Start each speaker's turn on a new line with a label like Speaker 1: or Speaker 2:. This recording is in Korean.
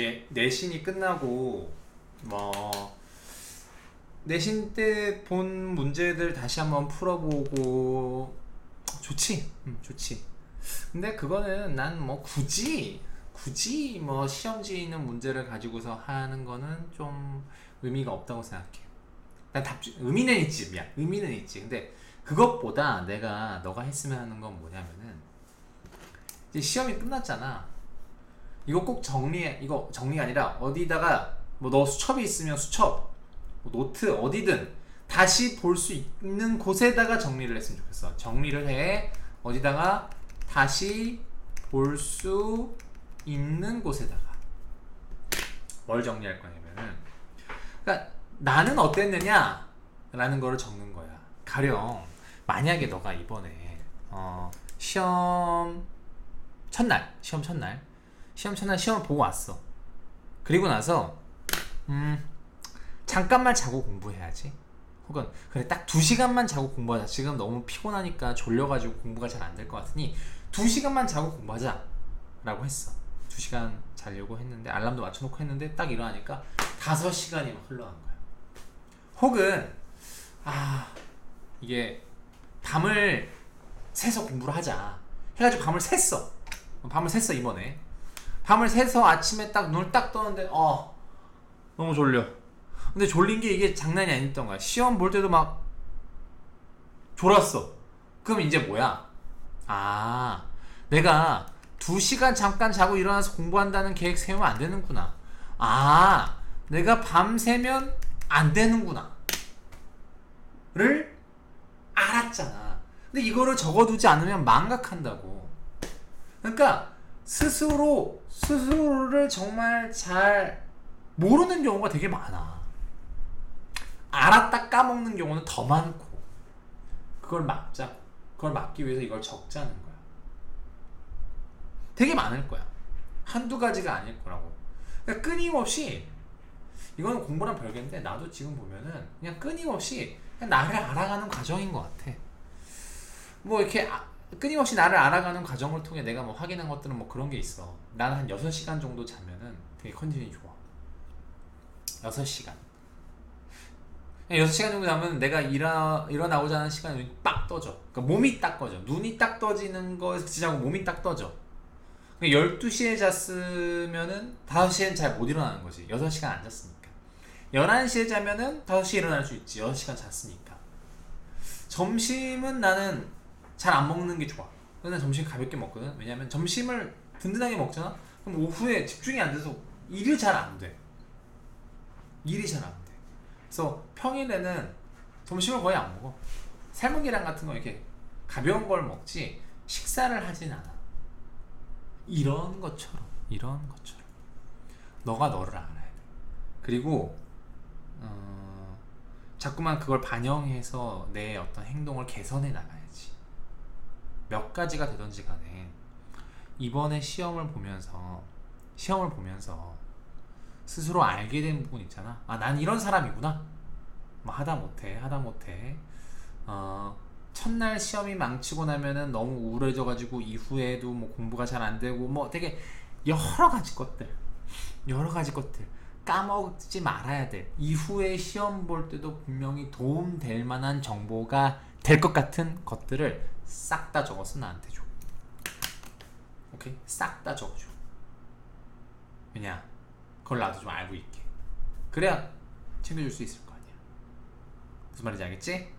Speaker 1: 이게 내신이 끝나고 뭐 내신 때 본 문제들 다시 한번 풀어보고 좋지, 음, 좋지. 근데 그거는 난 뭐 굳이 굳이 뭐 시험지에 있는 문제를 가지고서 하는 거는 좀 의미가 없다고 생각해. 난 답, 의미는 있지, 야, 의미는 있지. 근데 그것보다 내가 너가 했으면 하는 건 뭐냐면은 이제 시험이 끝났잖아. 이거 꼭 정리해. 이거 정리가 아니라 어디다가 뭐 너 수첩이 있으면 수첩, 뭐 노트 어디든 다시 볼 수 있는 곳에다가 정리를 했으면 좋겠어. 정리를 해. 어디다가 다시 볼 수 있는 곳에다가 뭘 정리할 거냐면은 그러니까 나는 어땠느냐 라는 거를 적는 거야. 가령 만약에 너가 이번에 어, 시험 첫날 시험 첫날 시험 첫날 시험을 보고 왔어. 그리고 나서 음 잠깐만 자고 공부해야지. 혹은 그래 딱 두 시간만 자고 공부하자. 지금 너무 피곤하니까 졸려가지고 공부가 잘 안 될 것 같으니 두 시간만 자고 공부하자 라고 했어. 두 시간 자려고 했는데 알람도 맞춰놓고 했는데 딱 일어나니까 다섯 시간이 막 흘러간 거야. 혹은 아 이게 밤을 새서 공부를 하자 해가지고 밤을 샜어. 밤을 샜어 이번에. 밤을 새서 아침에 딱 눈을 딱 떠는데 어 너무 졸려. 근데 졸린 게 이게 장난이 아니었던 거야. 시험 볼 때도 막 졸았어. 그럼 이제 뭐야? 아, 내가 두 시간 잠깐 자고 일어나서 공부한다는 계획 세우면 안 되는구나. 아, 내가 밤새면 안 되는구나. 를 알았잖아. 근데 이거를 적어두지 않으면 망각한다고. 그러니까 스스로 스스로를 정말 잘 모르는 경우가 되게 많아. 알았다 까먹는 경우는 더 많고 그걸 막자 그걸 막기 위해서 이걸 적자는 거야. 되게 많을 거야. 한두 가지가 아닐 거라고. 그러니까 끊임없이 이거는 공부랑 별개인데 나도 지금 보면은 그냥 끊임없이 그냥 나를 알아가는 과정인 것 같아. 뭐 이렇게 아, 끊임없이 나를 알아가는 과정을 통해 내가 뭐 확인한 것들은 뭐 그런 게 있어. 나는 한 6시간 정도 자면은 되게 컨디션이 좋아. 6시간. 6시간 정도 자면 내가 일어, 일어나고자 하는 시간에 눈이 빡 떠져. 그러니까 몸이 딱 꺼져. 눈이 딱 떠지는 거 지자고 몸이 딱 떠져. 12시에 잤으면은 5시엔 잘 못 일어나는 거지. 6시간 안 잤으니까. 11시에 자면은 5시에 일어날 수 있지. 6시간 잤으니까. 점심은 나는 잘 안 먹는 게 좋아. 근데 점심 가볍게 먹거든. 왜냐면 점심을 든든하게 먹잖아? 그럼 오후에 집중이 안 돼서 일이 잘 안 돼. 일이 잘 안 돼. 그래서 평일에는 점심을 거의 안 먹어. 삶은 계란 같은 거 이렇게 가벼운 걸 먹지 식사를 하진 않아. 이런 것처럼, 이런 것처럼. 너가 너를 알아야 돼. 그리고, 어, 자꾸만 그걸 반영해서 내 어떤 행동을 개선해 나가야지. 몇 가지가 되던지 간에, 이번에 시험을 보면서, 시험을 보면서, 스스로 알게 된 부분 있잖아. 아, 난 이런 사람이구나. 뭐 하다 못해, 하다 못해. 어, 첫날 시험이 망치고 나면은 너무 우울해져가지고 이후에도 뭐 공부가 잘 안 되고 뭐 되게 여러 가지 것들, 여러 가지 것들 까먹지 말아야 돼. 이후에 시험 볼 때도 분명히 도움 될 만한 정보가 될 것 같은 것들을 싹 다 적어서 나한테 줘. 오케이? 싹 다 적어줘. 왜냐? 그걸 나도 좀 알고 있게. 그래야 챙겨줄 수 있을 거 아니야. 무슨 말인지 알겠지?